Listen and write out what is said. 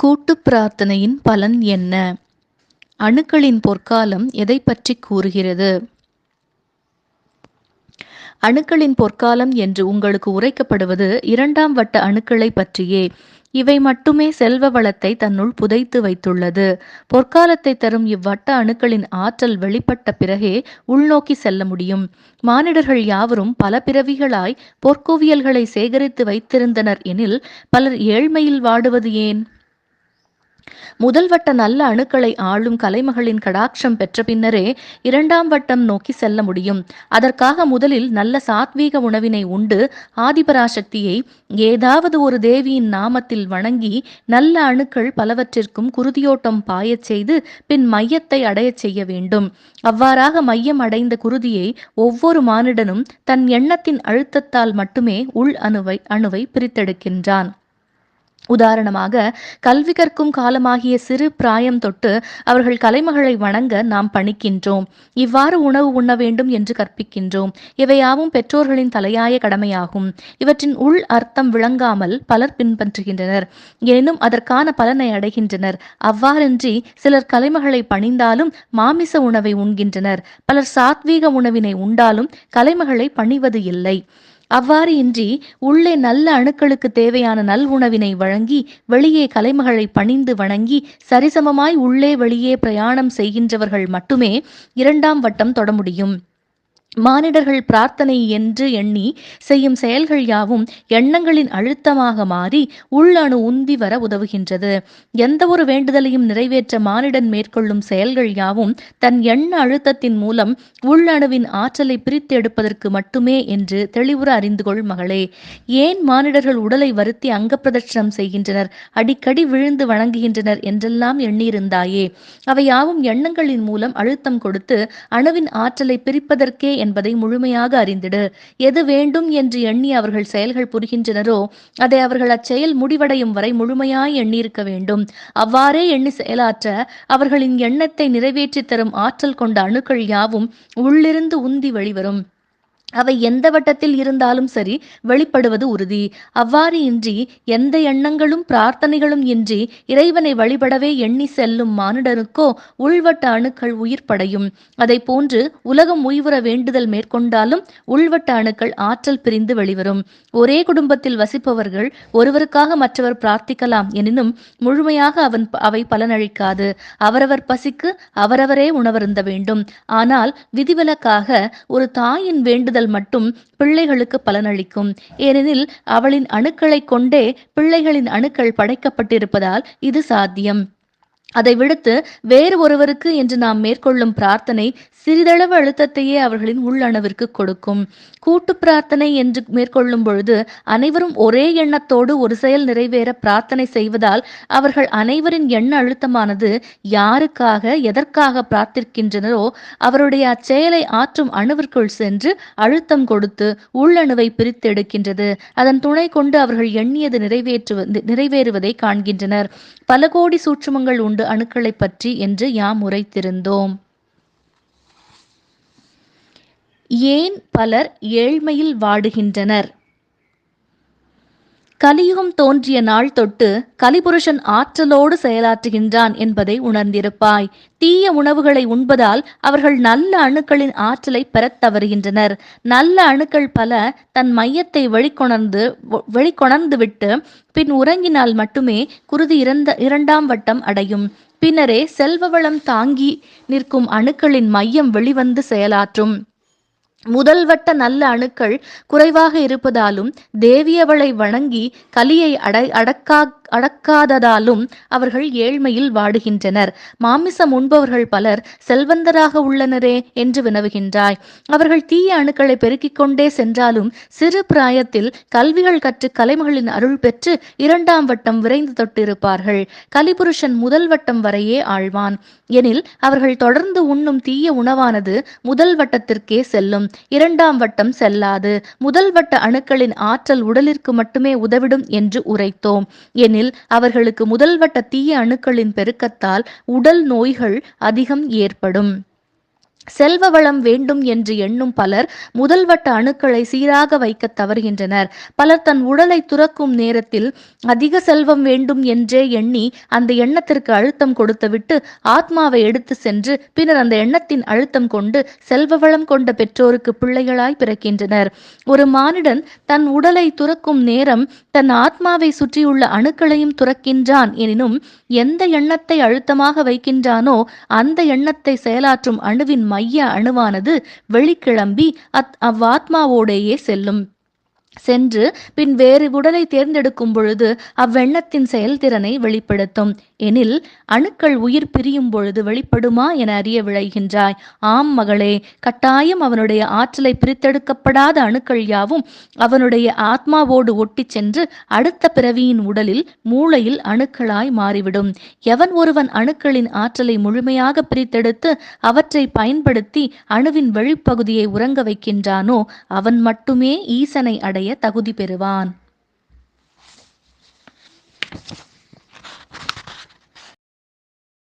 கூட்டு பிரார்த்தனையின் பலன் என்ன? அணுக்களின் பொற்காலம் எதை பற்றி கூறுகிறது? அணுக்களின் பொற்காலம் என்று உங்களுக்கு உரைக்கப்படுவது இரண்டாம் வட்ட அணுக்களை பற்றியே. இவை மட்டுமே செல்வ வளத்தை தன்னுள் புதைத்து வைத்துள்ளது. பொற்காலத்தை தரும் இவ்வட்ட அணுக்களின் ஆற்றல் வெளிப்பட்ட பிறகே உள்நோக்கி செல்ல முடியும். மானிடர்கள் யாவரும் பல பிறவிகளாய் பொற்குவியல்களை சேகரித்து வைத்திருந்தனர் எனில் பலர் ஏழ்மையில் வாடுவது ஏன்? முதல் வட்ட நல்ல அணுக்களை ஆளும் கலைமகளின் கடாட்சம் பெற்ற பின்னரே இரண்டாம் வட்டம் நோக்கி செல்ல முடியும். அதற்காக முதலில் நல்ல சாத்வீக உணவினை உண்டு. ஆதிபராசக்தியை ஏதாவது ஒரு தேவியின் நாமத்தில் வணங்கி நல்ல அணுக்கள் பலவற்றிற்கும் குருதியோட்டம் பாயச் செய்து பின் மையத்தை அடையச் செய்ய வேண்டும். அவ்வாறாக மையம் அடைந்த குருதியை ஒவ்வொரு மானிடனும் தன் எண்ணத்தின் அழுத்தத்தால் மட்டுமே உள் அணுவை அணுவை பிரித்தெடுக்கின்றான். உதாரணமாக கல்வி கற்கும் காலமாகிய சிறு பிராயம் தொட்டு அவர்கள் கலைமகளை வணங்க நாம் பணிக்கின்றோம். இவ்வாறு உணவு உண்ண வேண்டும் என்று கற்பிக்கின்றோம். இவையாவும் பெற்றோர்களின் தலையாய கடமையாகும். இவற்றின் உள் அர்த்தம் விளங்காமல் பலர் பின்பற்றுகின்றனர். எனினும் அதற்கான பலனை அடைகின்றனர். அவ்வாறின்றி சிலர் கலைமகளை பணிந்தாலும் மாமிச உணவை உண்கின்றனர். பலர் சாத்வீக உணவினை உண்டாலும் கலைமகளை பணிவது இல்லை. அவ்வாறு இன்றி உள்ளே நல்ல அணுக்களுக்கு தேவையான நல் உணவினை வழங்கி வெளியே கலைமகளை பணிந்து வணங்கி சரிசமமாய் உள்ளே வெளியே பிரயாணம் செய்கின்றவர்கள் மட்டுமே இரண்டாம் வட்டம் தொட முடியும். மானிடர்கள் பிரார்த்தனை என்று எண்ணி செய்யும் செயல்கள் யாவும் எண்ணங்களின் அழுத்தமாக மாறி உள்ளணு உந்தி வர உதவுகின்றது. எந்த ஒரு வேண்டுதலையும் நிறைவேற்ற மானிடன் மேற்கொள்ளும் செயல்கள் யாவும் தன் எண்ண அழுத்தத்தின் மூலம் உள்ளணுவின் ஆற்றலை பிரித்து எடுப்பதற்கு மட்டுமே என்று தெளிவுற அறிந்து கொள் மகளே. ஏன் மானிடர்கள் உடலை வருத்தி அங்க பிரதட்சணம் செய்கின்றனர்? அடிக்கடி விழுந்து வணங்குகின்றனர் என்றெல்லாம் எண்ணியிருந்தாயே. அவை யாவும் எண்ணங்களின் மூலம் அழுத்தம் கொடுத்து அணுவின் ஆற்றலை பிரிப்பதற்கே என்பதை முழுமையாக அறிந்திடு. எது வேண்டும் என்று எண்ணி அவர்கள் செயல்கள் புரிகின்றனரோ அதை அவர்கள் அச்செயல் முடிவடையும் வரை முழுமையாய் எண்ணியிருக்க வேண்டும். அவ்வாறே எண்ணி செயலாற்ற அவர்களின் எண்ணத்தை நிறைவேற்றி தரும் ஆற்றல் கொண்ட அணுக்கள் யாவும் உள்ளிருந்து உந்தி வெளிவரும். அவை எந்த வட்டத்தில் இருந்தாலும் சரி வெளிப்படுவது உறுதி. அவ்வாறு இன்றி எந்த எண்ணங்களும் பிரார்த்தனைகளும் இன்றி இறைவனை வழிபடவே எண்ணி செல்லும் மானுடனுக்கோ உள்வட்ட அணுக்கள் உயிர் படையும். அதை போன்று உலகம் உய்வுற வேண்டுதல் மேற்கொண்டாலும் உள்வட்ட அணுக்கள் ஆற்றல் பிரிந்து வெளிவரும். ஒரே குடும்பத்தில் வசிப்பவர்கள் ஒருவருக்காக மற்றவர் பிரார்த்திக்கலாம் எனினும் முழுமையாக அவன் அவை பலனளிக்காது. அவரவர் பசிக்கு அவரவரே உணவருந்த வேண்டும். ஆனால் விதிவிலக்காக ஒரு தாயின் வேண்டுதல் மட்டும் பிள்ளைகளுக்கு பலனளிக்கும். ஏனெனில் அவளின் அணுக்களை கொண்டே பிள்ளைகளின் அணுக்கள் படைக்கப்பட்டிருப்பதால் இது சாத்தியம். அதை விடுத்து வேறு ஒருவருக்கு என்று நாம் மேற்கொள்ளும் பிரார்த்தனை சிறிதளவு அழுத்தத்தையே அவர்களின் உள்ளணவிற்கு கொடுக்கும். கூட்டு பிரார்த்தனை என்று மேற்கொள்ளும் பொழுது அனைவரும் ஒரே எண்ணத்தோடு ஒரு செயல் நிறைவேற பிரார்த்தனை செய்வதால் அவர்கள் அனைவரின் எண்ண அழுத்தமானது யாருக்காக எதற்காக பிரார்த்திக்கின்றனரோ அவருடைய அச்செயலை ஆற்றும் அணுவிற்குள் சென்று அழுத்தம் கொடுத்து உள்ளணுவை பிரித்தெடுக்கின்றது. அதன் துணை கொண்டு அவர்கள் எண்ணியது நிறைவேற்று நிறைவேறுவதை காண்கின்றனர். பல கோடி சூட்சுமங்கள் உண்டு. அணுக்களை பற்றி என்று யாம் உரைத்திருந்தோம். ஏன் பலர் ஏழ்மையில் வாடுகின்றனர்? கலியுகம் தோன்றிய நாள் தொட்டு கலிபுருஷன் ஆற்றலோடு செயலாற்றுகின்றான் என்பதை உணர்ந்திருப்பாய். தீய உணவுகளை உண்பதால் அவர்கள் நல்ல அணுக்களின் ஆற்றலை பெறத் தவறுகின்றனர். நல்ல அணுக்கள் பல தன் மையத்தை வெளிக்கொணர்ந்து வெளிக்கொணர்ந்து விட்டு பின் உறங்கினால் மட்டுமே குருதி இறந்த இரண்டாம் வட்டம் அடையும். பின்னரே செல்வ வளம் தாங்கி நிற்கும் அணுக்களின் மையம் வெளிவந்து செயலாற்றும். முதல் வட்ட நல்ல அணுக்கள் குறைவாக இருப்பதாலும் தேவியவளை வணங்கி கலியை அடை அடக்கா அடக்காததாலும் அவர்கள் ஏழ்மையில் வாடுகின்றனர். மாமிசம் உண்பவர்கள் பலர் செல்வந்தராக உள்ளனரே என்று வினவுகின்றாய். அவர்கள் தீய அணுக்களை பெருக்கிக் கொண்டே சென்றாலும் சிறு பிராயத்தில் கல்விகள் கற்று கலைமகளின் அருள் பெற்று இரண்டாம் வட்டம் விரைந்து தொட்டிருப்பார்கள். கலிபுருஷன் முதல் வட்டம் வரையே ஆழ்வான். எனில் அவர்கள் தொடர்ந்து உண்ணும் தீய உணவானது முதல் வட்டத்திற்கே செல்லும். இரண்டாம் வட்டம் செல்லாது. முதல் வட்ட அணுக்களின் ஆற்றல் உடலிற்கு மட்டுமே உதவிடும் என்று உரைத்தோம். எனில் அவர்களுக்கு முதல்வட்ட தீய அணுக்களின் பெருக்கத்தால் உடல் நோய்கள் அதிகம் ஏற்படும். செல்வ வளம் வேண்டும் என்று எண்ணும் பலர் முதல்வட்ட அணுக்களை சீராக வைக்க தவறுகின்றனர். பலர் தன் உடலை துறக்கும் நேரத்தில் அதிக செல்வம் வேண்டும் என்றே எண்ணி அந்த எண்ணத்திற்கு அழுத்தம் கொடுத்துவிட்டு ஆத்மாவை எடுத்து சென்று பின்னர் அந்த எண்ணத்தின் அழுத்தம் கொண்டு செல்வ வளம் கொண்ட பெற்றோருக்கு பிள்ளைகளாய் பிறக்கின்றனர். ஒரு மானிடன் தன் உடலை துறக்கும் நேரம் தன் ஆத்மாவை சுற்றியுள்ள அணுக்களையும் துறக்கின்றான் எனினும் எந்த எண்ணத்தை அழுத்தமாக வைக்கின்றானோ அந்த எண்ணத்தை செயலாற்றும் அணுவின் மைய அணுவானது வெளிக்கிளம்பி அத் அவ்வாத்மாவோடேயே செல்லும். சென்று பின் வேறு உடலை தேர்ந்தெடுக்கும் பொழுது அவ்வெண்ணத்தின் செயல்திறனை வெளிப்படுத்தும். எனில் அணுக்கள் உயிர் பிரியும் பொழுது வெளிப்படுமா என அறிய விளைகின்றாய் ஆம் மகளே கட்டாயம் அவனுடைய ஆற்றலை பிரித்தெடுக்கப்படாத அணுக்கள் யாவும் அவனுடைய ஆத்மாவோடு ஒட்டி சென்று அடுத்த பிறவியின் உடலில் மூளையில் அணுக்களாய் மாறிவிடும். எவன் ஒருவன் அணுக்களின் ஆற்றலை முழுமையாக பிரித்தெடுத்து அவற்றை பயன்படுத்தி அணுவின் வெளிப்பகுதியை உறங்க வைக்கின்றானோ அவன் மட்டுமே ஈசனை அடைய தகுதி பெறுவான்